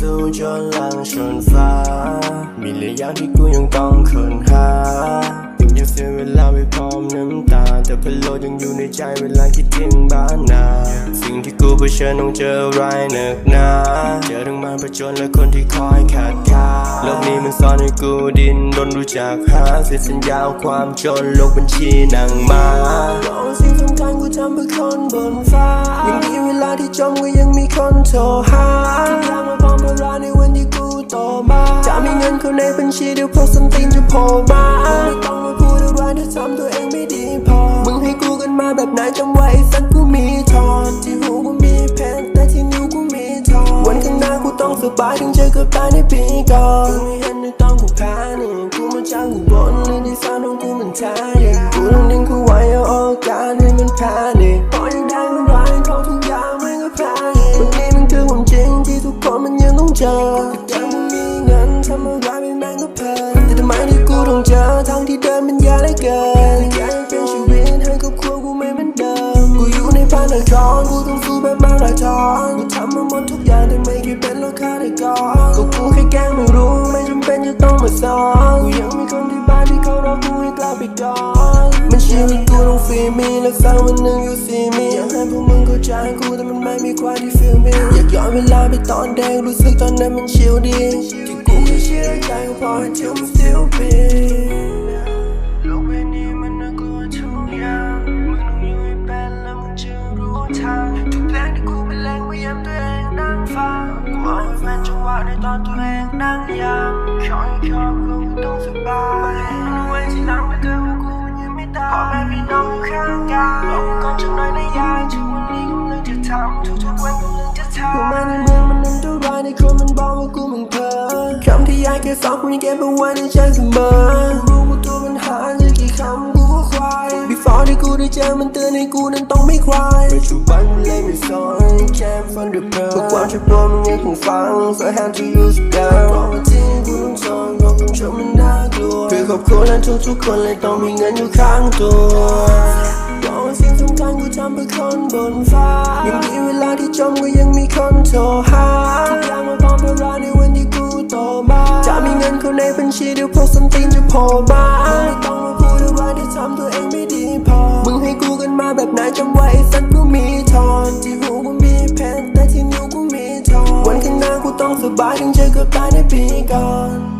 จนลังชนฟ้า มีหลายอย่างที่กูยังต้องค้นหายังยังเสียเวลาไปพร้อมน้ำตา แต่พะโลยังอยู่ในใจเวลาคิดถึงบ้านนา สิ่งที่กูเผชิญต้องเจออะไรหนักหนาเจอทั้งมารผจญและคนที่คอยขัดขาโลกนี้มันสอนให้กูดินดนรู้จักหาเสียสัญญาความจนโลกบัญชีหนังมาลองสิ่งสำคัญกูทำเพื่อคนบนฟ้า ยังมีเวลาที่จมก็ยังมีคนโทรหา เงินเข้าในบัญชีเดี๋ยวพอสันตินจะโผล่มาไม่ต้องมาพูดอะไรถ้าทำตัวเองไม่ดีพอ มึงให้กูกันมาแบบไหนจำไว้ไอ้สัตว์กูมีทอนที่หูกูมีเพชรแต่ที่นิ้วกูมีทองวันข้างหน้ากูต้องสบายถึงเจอกับตายในปีก่อนกูไม่เห็นในต้องกูแพ้นี่กูมาจากกูบนเลยที่ฝันของกูมันแท้เนี่ยกูต้องดึงกูไว้เอาโอกาสให้มันแพ้นี่พอยังได้มันร้ายเขาทุกอย่างมันก็แพ้เนี่ยวันนี้มันคือความจริงที่ทุกคนมันยังต้องเจอ ต้องเจอทางที่เดินมันยากเลือเกินอยากเป็นชีวิตให้ครอบครัวกูไม่เหมือนเดิมกูอยู่ในบ้านนครกูต้องสู้แบบมาราธอนกูทำมาหมดทุกอย่างแต่ไม่เคยเป็นลูกค้าได้ก่อนก็กูแค่แกล้งไม่รู้ไม่จำเป็นจะต้องมาสอนกูยังมีคนที่บ้านที่เขารอกูให้กลับไปก่อนมันชีวิตกูต้องฟรีมีและสักวันหนึ่งอยู่ซีมีอยากให้พวกมึงเข้าใจกูแต่มันไม่มีความที่ฟีลมีอยากย้อนเวลาไปตอนเด็กรู้สึกตอนนั้นมันชิลดีที่กูไม่เชื่อใจก็พอให้เธอมัน still be ในตอนตัวเองนั่งยามขอให้ขอบกูต้องสบายรู้ไว้ทีหลังไม่เจอว่ากูมันยังไม่ตายพ่อแม่พี่น้องข้างกายบอกก่อนจะน้อยในยายทุกวันนี้กำลังจะทำทุกๆวันกำลังจะทำกูมาในเมืองมันนั้นเท่าไรในคนมันบอกว่ากูมันเพ้อคำที่ยายแค่สอนกูยังเก็บเอาไว้ในใจเสมอ กูได้เจอมันเตือนให้กูนั้นต้องไม่คลายปัจจุบันมันเลยไม่สนแค่ฟันเดือดเพื่อความเจ็บปวดมึงยังคงฟัง so hand to use girl เพราะว่าที่กูต้องทนเพราะความชอบมันน่ากลัวเพื่อครอบครัวและทุกๆคนเลยต้องมีเงินอยู่ข้างตัวบอกว่าสิ่งสำคัญกูทำเพื่อคนบนฟ้ายังมีเวลาที่จมก็ยังมีคนโทรหาทุกอย่างมาพร้อมเวลาในวันที่กูโตมาจะมีเงินเข้าในบัญชีเดี๋ยวพอสันตินจะโผล่มา ชรแต่ที่